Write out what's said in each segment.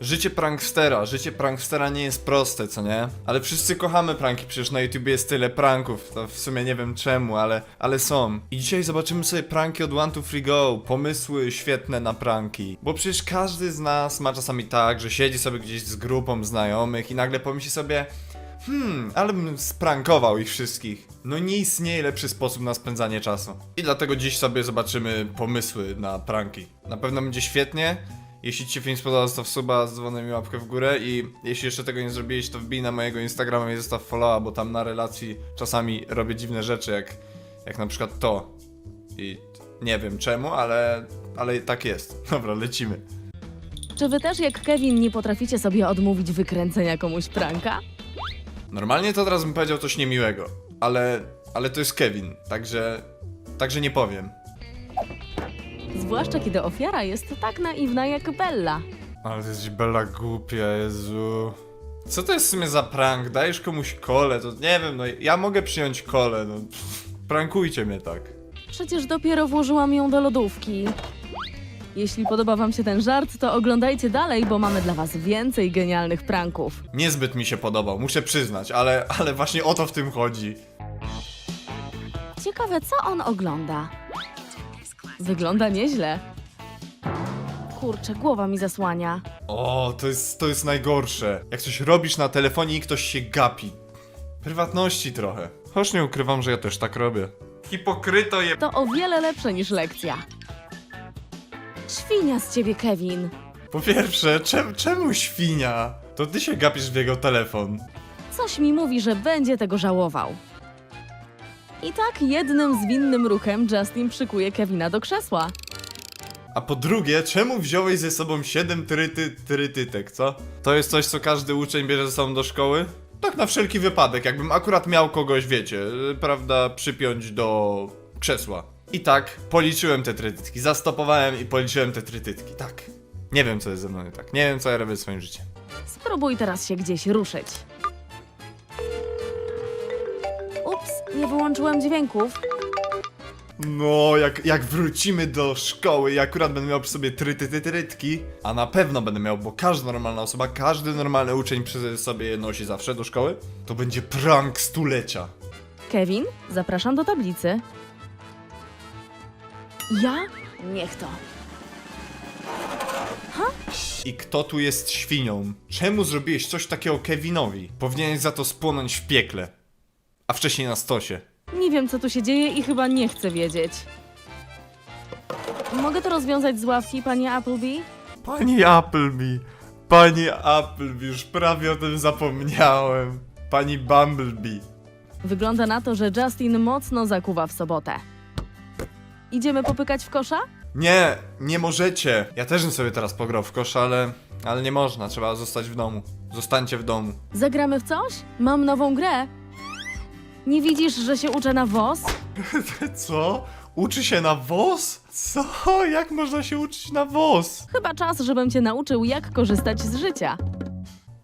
Życie prankstera, życie prankstera nie jest proste, co nie? Ale wszyscy kochamy pranki, przecież na YouTube jest tyle pranków, to w sumie nie wiem czemu, ale, ale są. I dzisiaj zobaczymy sobie pranki od One to Free Go, pomysły świetne na pranki. Bo przecież każdy z nas ma czasami tak, że siedzi sobie gdzieś z grupą znajomych i nagle pomyśli sobie Hmm, ale bym sprankował ich wszystkich. No nie istnieje lepszy sposób na spędzanie czasu. I dlatego dziś sobie zobaczymy pomysły na pranki. Na pewno będzie świetnie. Jeśli Ci się film spodobał, zostaw suba z dzwonem i łapkę w górę i jeśli jeszcze tego nie zrobiłeś, to wbij na mojego Instagrama i zostaw followa, bo tam na relacji czasami robię dziwne rzeczy, jak, jak na przykład to. I nie wiem czemu, ale, ale tak jest. Dobra, lecimy. Czy wy też jak Kevin nie potraficie sobie odmówić wykręcenia komuś pranka? Normalnie to teraz bym powiedział coś niemiłego, ale, ale to jest Kevin, także, także nie powiem. Zwłaszcza kiedy ofiara jest tak naiwna jak Bella. Ale jesteś Bella głupia, Jezu. Co to jest w sumie za prank? Dajesz komuś kole, to nie wiem, no ja mogę przyjąć kole, no pff, prankujcie mnie tak. Przecież dopiero włożyłam ją do lodówki. Jeśli podoba wam się ten żart, to oglądajcie dalej, bo mamy dla was więcej genialnych pranków. Niezbyt mi się podobał, muszę przyznać, ale, ale właśnie o to w tym chodzi. Ciekawe, co on ogląda. Wygląda nieźle. Kurczę, głowa mi zasłania. O, to jest, to jest najgorsze. Jak coś robisz na telefonie i ktoś się gapi. Prywatności trochę. Choć nie ukrywam, że ja też tak robię. Hipokryto je... To o wiele lepsze niż lekcja. Świnia z ciebie, Kevin. Po pierwsze, czem, czemu świnia? To ty się gapisz w jego telefon. Coś mi mówi, że będzie tego żałował. I tak jednym zwinnym ruchem Justin przykuje Kevina do krzesła. A po drugie, czemu wziąłeś ze sobą 7 tryty, trytytek, co? To jest coś, co każdy uczeń bierze ze sobą do szkoły? Tak na wszelki wypadek, jakbym akurat miał kogoś, wiecie, y, prawda, przypiąć do krzesła. I tak, policzyłem te trytytki, zastopowałem i policzyłem te trytytki, tak. Nie wiem, co jest ze mną nie tak, nie wiem, co ja robię w swoim życiu. Spróbuj teraz się gdzieś ruszyć. Nie wyłączyłem dźwięków. No, jak, jak wrócimy do szkoły i akurat będę miał przy sobie trytytytrytki, a na pewno będę miał, bo każda normalna osoba, każdy normalny uczeń przy sobie nosi zawsze do szkoły, to będzie prank stulecia. Kevin, zapraszam do tablicy. Ja? Niech to. I kto tu jest świnią? Czemu zrobiłeś coś takiego Kevinowi? Powinieneś za to spłonąć w piekle. A wcześniej na stosie. Nie wiem, co tu się dzieje i chyba nie chcę wiedzieć. Mogę to rozwiązać z ławki, panie Appleby? Pani Appleby, pani Appleby, już prawie o tym zapomniałem. Pani Bumblebee. Wygląda na to, że Justin mocno zakuwa w sobotę. Idziemy popykać w kosza? Nie, nie możecie. Ja też bym sobie teraz pograł w kosz, ale, ale nie można, trzeba zostać w domu. Zostańcie w domu. Zagramy w coś? Mam nową grę. Nie widzisz, że się uczę na WOS? Co? Uczy się na WOS? Co? Jak można się uczyć na WOS? Chyba czas, żebym cię nauczył, jak korzystać z życia.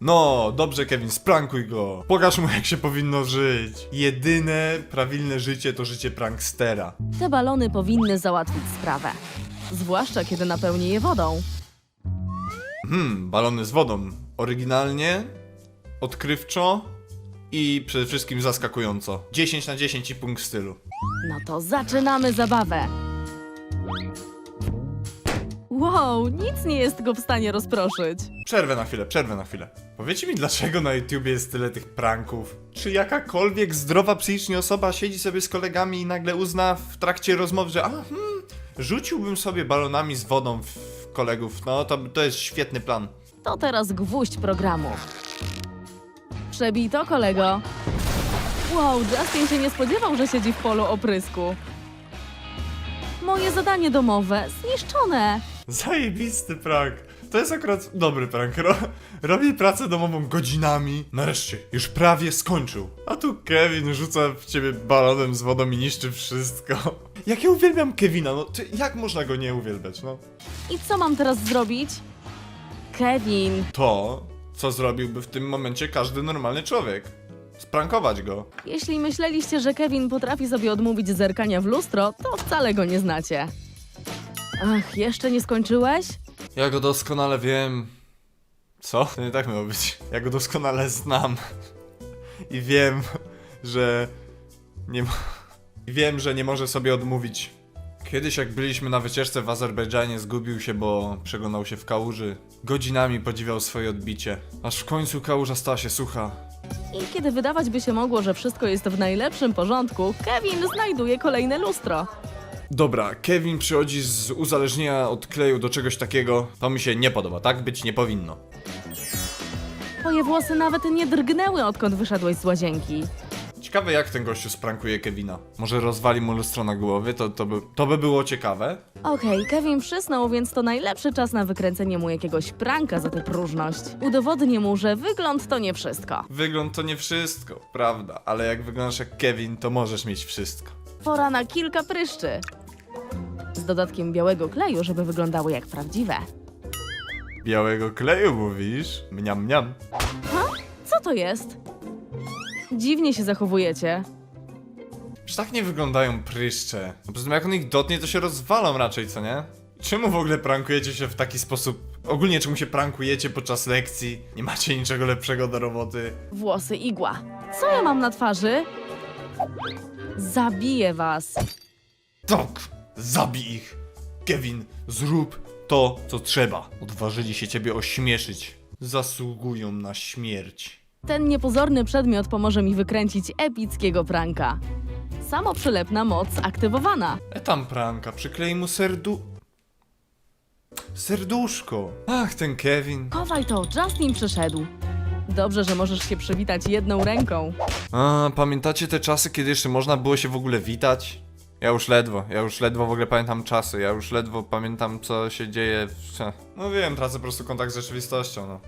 No, dobrze Kevin, sprankuj go. Pokaż mu jak się powinno żyć. Jedyne prawilne życie to życie prankstera. Te balony powinny załatwić sprawę. Zwłaszcza kiedy napełnię je wodą. Hmm, balony z wodą. Oryginalnie, odkrywczo i przede wszystkim zaskakująco. 10 na 10 i punkt stylu. No to zaczynamy zabawę. Wow, nic nie jest go w stanie rozproszyć. Przerwę na chwilę, przerwę na chwilę. Powiecie mi, dlaczego na YouTubie jest tyle tych pranków? Czy jakakolwiek zdrowa psychicznie osoba siedzi sobie z kolegami i nagle uzna w trakcie rozmowy, że a, hmm, rzuciłbym sobie balonami z wodą w kolegów. No, to, to jest świetny plan. To teraz gwóźdź programu. Przebij to, kolego. Wow, Justin się nie spodziewał, że siedzi w polu oprysku. Moje zadanie domowe zniszczone. Zajebisty prank. To jest akurat dobry prank. Ro robi pracę domową godzinami. Nareszcie, już prawie skończył. A tu Kevin rzuca w ciebie balonem z wodą i niszczy wszystko. Jak ja uwielbiam Kevina, no ty, jak można go nie uwielbiać, no? I co mam teraz zrobić? Kevin, To, co zrobiłby w tym momencie każdy normalny człowiek. Sprankować go. jeśli myśleliście, że Kevin potrafi sobie odmówić zerkania w lustro, to wcale go nie znacie. Ach, jeszcze nie skończyłeś? Ja go doskonale wiem. Co? To nie tak miało być. Ja go doskonale znam. I wiem, że nie I wiem, że nie może sobie odmówić. Kiedyś jak byliśmy na wycieczce w Azerbejdżanie zgubił się, bo przeglądał się w kałuży. Godzinami podziwiał swoje odbicie. Aż w końcu kałuża stała się sucha. I kiedy wydawać by się mogło, że wszystko jest w najlepszym porządku, Kevin znajduje kolejne lustro. Dobra, Kevin przychodzi z uzależnienia od kleju do czegoś takiego. To mi się nie podoba, tak być nie powinno. Twoje włosy nawet nie drgnęły, odkąd wyszedłeś z łazienki. Ciekawe jak ten gościu sprankuje Kevina. Może rozwali mu lustro na głowie, to, to, by, to by było ciekawe. Okej, Kevin przysnął, więc to najlepszy czas na wykręcenie mu jakiegoś pranka za tę próżność. Udowodnię mu, że wygląd to nie wszystko. Wygląd to nie wszystko, prawda, ale jak wyglądasz jak Kevin, to możesz mieć wszystko. Pora na kilka pryszczy. Z dodatkiem białego kleju, żeby wyglądały jak prawdziwe. Białego kleju mówisz? Mniam, mniam. Co to jest? Dziwnie się zachowujecie. Czy tak nie wyglądają pryszcze? No poza tym jak on ich dotnie, to się rozwalą raczej, co nie? Czemu w ogóle prankujecie się w taki sposób? Ogólnie czemu się prankujecie podczas lekcji? Nie macie niczego lepszego do roboty? Włosy igła. Co ja mam na twarzy? Zabiję was. Tak! Zabij ich! Kevin, zrób to, co trzeba. Odważyli się ciebie ośmieszyć. Zasługują na śmierć. Ten niepozorny przedmiot pomoże mi wykręcić epickiego pranka. Samoprzylepna moc aktywowana. E tam pranka, przyklej mu serdu... Serduszko. Ach, ten Kevin. Kowal to, Justin przyszedł. Dobrze, że możesz się przywitać jedną ręką. A, pamiętacie te czasy, kiedy jeszcze można było się w ogóle witać? Ja już ledwo, ja już ledwo w ogóle pamiętam czasy, ja już ledwo pamiętam co się dzieje w... No wiem, tracę po prostu kontakt z rzeczywistością, no.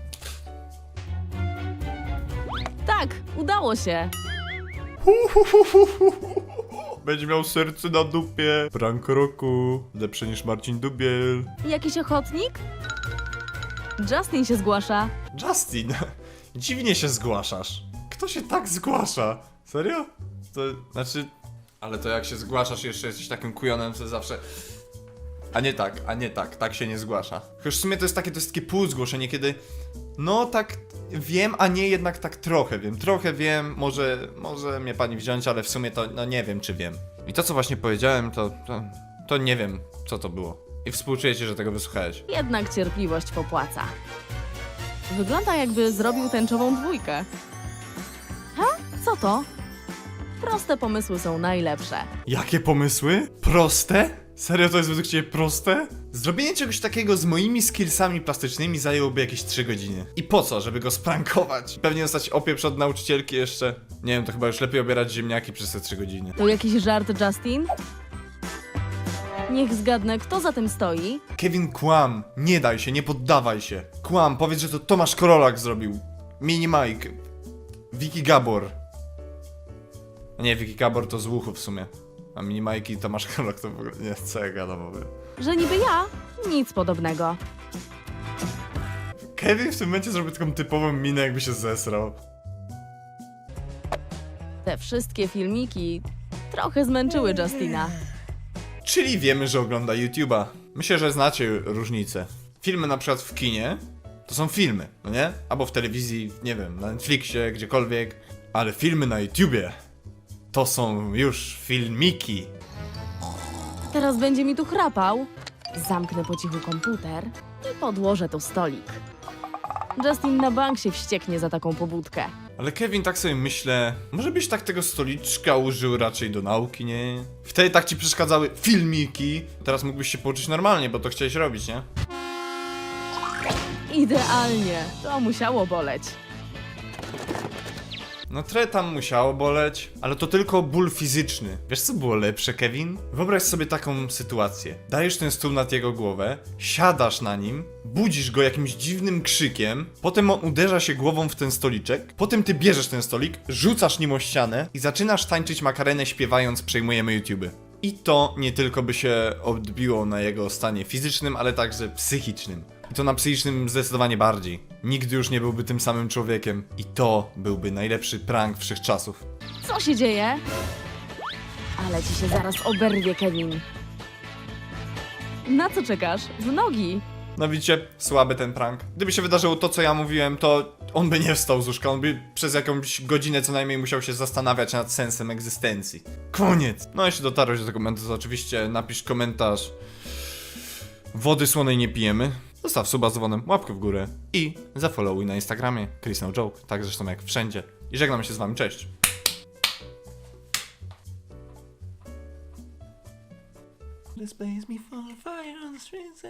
Tak, udało się. Będzie miał serce na dupie. Prank roku. Lepszy niż Marcin Dubiel. Jakiś ochotnik? Justin się zgłasza. Justin, dziwnie się zgłaszasz. Kto się tak zgłasza? Serio? To znaczy... Ale to jak się zgłaszasz jeszcze jesteś takim kujonem, to zawsze... A nie tak, a nie tak, tak się nie zgłasza. Chociaż w sumie to jest takie, to jest takie półzgłoszenie, kiedy... No tak wiem, a nie jednak tak trochę wiem. Trochę wiem, może, może mnie pani wziąć, ale w sumie to no nie wiem, czy wiem. I to, co właśnie powiedziałem, to, to, to nie wiem, co to było. I współczuję ci, że tego wysłuchałeś. Jednak cierpliwość popłaca. Wygląda jakby zrobił tęczową dwójkę. Ha? Co to? Proste pomysły są najlepsze. Jakie pomysły? Proste? Serio to jest według ciebie proste? Zrobienie czegoś takiego z moimi skillsami plastycznymi zajęłoby jakieś 3 godziny. I po co? Żeby go sprankować? Pewnie dostać opieprz od nauczycielki jeszcze? Nie wiem, to chyba już lepiej obierać ziemniaki przez te 3 godziny. To jakiś żart, Justin? Niech zgadnę, kto za tym stoi. Kevin, kłam! Nie daj się, nie poddawaj się! Kłam, powiedz, że to Tomasz Korolak zrobił. Mini Mike. Vicky Gabor. Nie, Vicky Gabor to z łuchu w sumie. A Mini Mike i Tomasz Korolak to w ogóle nie co ja gadam w ogóle. Że niby ja? Nic podobnego. Kevin w tym momencie zrobił taką typową minę, jakby się zesrał. Te wszystkie filmiki trochę zmęczyły Justina. Czyli wiemy, że ogląda YouTube'a. Myślę, że znacie różnicę. Filmy na przykład w kinie to są filmy, no nie? Albo w telewizji, nie wiem, na Netflixie, gdziekolwiek. Ale filmy na YouTubie to są już filmiki. Teraz będzie mi tu chrapał. Zamknę po cichu komputer i podłożę tu stolik. Justin na bank się wścieknie za taką pobudkę. Ale Kevin, tak sobie myślę, może byś tak tego stoliczka użył raczej do nauki, nie? Wtedy tak ci przeszkadzały filmiki. Teraz mógłbyś się pouczyć normalnie, bo to chciałeś robić, nie? Idealnie. To musiało boleć. No trochę tam musiało boleć, ale to tylko ból fizyczny. Wiesz co było lepsze, Kevin? Wyobraź sobie taką sytuację. Dajesz ten stół nad jego głowę, siadasz na nim, budzisz go jakimś dziwnym krzykiem, potem on uderza się głową w ten stoliczek, potem ty bierzesz ten stolik, rzucasz nim o ścianę i zaczynasz tańczyć makarenę śpiewając Przejmujemy YouTube. I to nie tylko by się odbiło na jego stanie fizycznym, ale także psychicznym. I to na psychicznym zdecydowanie bardziej. Nigdy już nie byłby tym samym człowiekiem. I to byłby najlepszy prank wszechczasów. Co się dzieje? Ale ci się zaraz oberwie, Kevin. Na co czekasz? W nogi. No widzicie, słaby ten prank. Gdyby się wydarzyło to, co ja mówiłem, to on by nie wstał z łóżka, on by przez jakąś godzinę co najmniej musiał się zastanawiać nad sensem egzystencji. Koniec! No jeśli dotarłeś do tego momentu, to oczywiście napisz komentarz Wody słonej nie pijemy. Zostaw suba z dzwonem, łapkę w górę i zafollowuj na Instagramie Chris No tak zresztą jak wszędzie. I żegnam się z wami, cześć! This me for fire on the streets